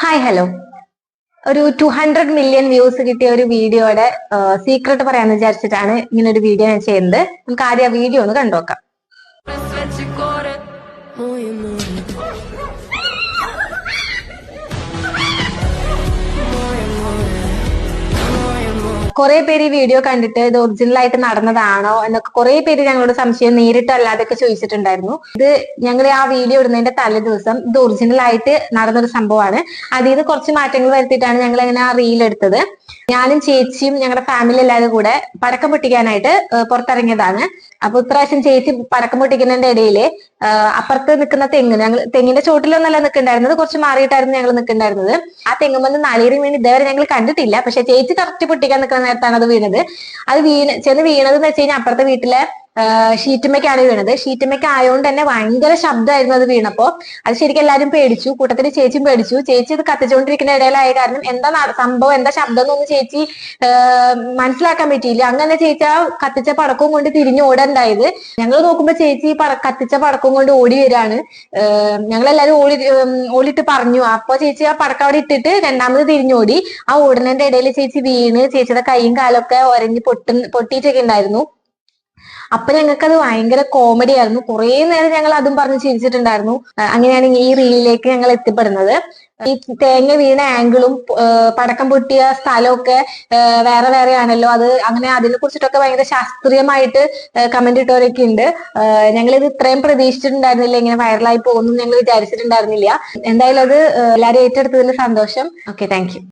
Hi hello ഒരു two hundred million views കിട്ടിയ ഒരു വീഡിയോയുടെ സീക്രട്ട് പറയാന്ന് വിചാരിച്ചിട്ടാണ് ഇങ്ങനെ ഒരു വീഡിയോ ഞാൻ ചെയ്യുന്നത്. നമുക്ക് ആദ്യം ആ വീഡിയോ ഒന്ന് കണ്ടുനോക്കാം കുറെ പേര് ഈ വീഡിയോ കണ്ടിട്ട് ഇത് ഒറിജിനൽ ആയിട്ട് നടന്നതാണോ എന്നൊക്കെ കുറെ പേര് ഞങ്ങളോട് സംശയം നേരിട്ട് ചോദിച്ചിട്ടുണ്ടായിരുന്നു. ഇത് ഞങ്ങൾ ആ വീഡിയോ ഇടുന്നതിന്റെ തലേ ദിവസം ഇത് ഒറിജിനൽ ആയിട്ട് നടന്നൊരു സംഭവമാണ്. അതിൽ നിന്ന് കുറച്ച് മാറ്റങ്ങൾ വരുത്തിയിട്ടാണ് ഞങ്ങൾ അങ്ങനെ ആ റീൽ എടുത്തത്. ഞാനും ചേച്ചിയും ഞങ്ങളുടെ ഫാമിലി എല്ലാവരും കൂടെ പടക്കം പൊട്ടിക്കാനായിട്ട് പുറത്തിറങ്ങിയതാണ്. അപ്പൊ ഇപ്രാവശ്യം ചേച്ചി പടക്കം പൊട്ടിക്കുന്നതിന്റെ ഇടയിൽ അപ്പുറത്ത് നിൽക്കുന്ന തെങ്ങ് ഞങ്ങൾ തെങ്ങിന്റെ ചോട്ടിലൊന്നല്ല നിൽക്കണ്ടായിരുന്നത് കുറച്ച് മാറിയിട്ടായിരുന്നു ഞങ്ങൾ നിൽക്കണ്ടായിരുന്നത് ആ തെങ്ങുമെന്ന് നളീറി വീണ് ഇതേവരെ ഞങ്ങൾ കണ്ടിട്ടില്ല. പക്ഷെ ചേച്ചി കറക്റ്റ് പൊട്ടിക്കാൻ നിൽക്കുന്ന നേരത്താണ് അത് വീണത്. അത് വീണ് ചെന്ന് വീണത് എന്ന് വെച്ച് കഴിഞ്ഞാൽ അപ്പുറത്തെ വീട്ടിലെ ഷീറ്റുമ്മയ്ക്കാണ് വീണത്. ഷീറ്റുമ്മയ്ക്ക് ആയതുകൊണ്ട് തന്നെ ഭയങ്കര ശബ്ദമായിരുന്നു അത് വീണപ്പോ. അത് ശരിക്കും എല്ലാവരും പേടിച്ചു. കൂട്ടത്തിൽ ചേച്ചിയും പേടിച്ചു. ചേച്ചി ഇത് കത്തിച്ചുകൊണ്ടിരിക്കുന്ന ഇടയിലായ കാരണം എന്താ സംഭവം എന്താ ശബ്ദം എന്നൊന്നും ചേച്ചി മനസ്സിലാക്കാൻ പറ്റിയില്ല. അങ്ങനെ ചേച്ചി ആ കത്തിച്ച പടക്കവും കൊണ്ട് തിരിഞ്ഞു ഓടണ്ടായത്. ഞങ്ങൾ നോക്കുമ്പോ ചേച്ചി കത്തിച്ച പടക്കവും കൊണ്ട് ഓടി വരാണ്. ഞങ്ങളെല്ലാരും ഓടി ഓടിയിട്ട് പറഞ്ഞു. അപ്പൊ ചേച്ചി ആ പടക്കം അവിടെ ഇട്ടിട്ട് രണ്ടാമത് തിരിഞ്ഞോടി. ആ ഓടുന്നതിന്റെ ഇടയിൽ ചേച്ചി വീണ്. ചേച്ചിയുടെ കൈയും കാലൊക്കെ ഒരഞ്ഞ് പൊട്ടി പൊട്ടിയിട്ടൊക്കെ ഉണ്ടായിരുന്നു. അപ്പൊ ഞങ്ങൾക്ക് അത് ഭയങ്കര കോമഡി ആയിരുന്നു. കുറെ നേരം ഞങ്ങൾ അതും പറഞ്ഞ് ചിരിച്ചിട്ടുണ്ടായിരുന്നു. അങ്ങനെയാണ് ഈ റീലിലേക്ക് ഞങ്ങൾ എത്തിപ്പെടുന്നത്. ഈ തേങ്ങ വീണ ആംഗിളും പടക്കം പൊട്ടിയ സ്ഥലമൊക്കെ വേറെ വേറെ ആണല്ലോ അത് അങ്ങനെ അതിനെ കുറിച്ചിട്ടൊക്കെ ഭയങ്കര ശാസ്ത്രീയമായിട്ട് കമന്റ് ഇട്ടവരൊക്കെ ഉണ്ട്. ഞങ്ങൾ ഇത് ഇത്രയും പ്രതീക്ഷിച്ചിട്ടുണ്ടായിരുന്നില്ല. ഇങ്ങനെ വൈറലായി പോകുന്നു ഞങ്ങൾ വിചാരിച്ചിട്ടുണ്ടായിരുന്നില്ല. എന്തായാലും അത് എല്ലാവരും ഏറ്റെടുത്തതിൽ സന്തോഷം. Okay thank